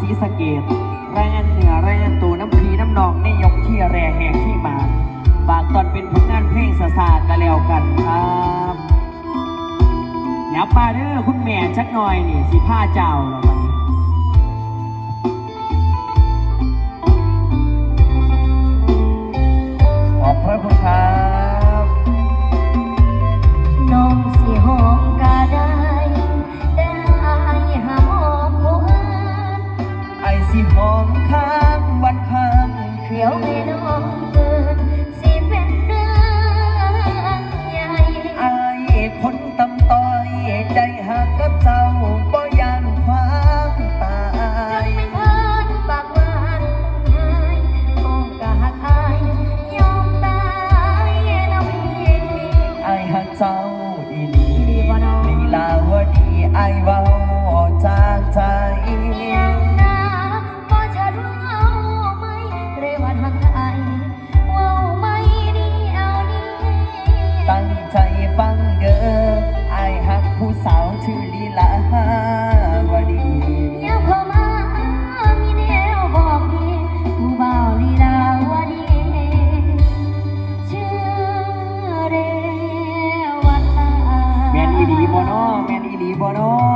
สีสเกตแรงเหนือแรงตัวน้ำพีน้ำนองนี่ยกที่แร่แหกที่มาฝากตอนเป็นผลงานเพลงสาสากันแล้วกันครับอย่าปาเด้อคุณแม่ชักหน่อยนี่สิผ้าเจ้าแล้ว ข้ามวันข้ามเดี๋ยวมีน้อง Bonhomme.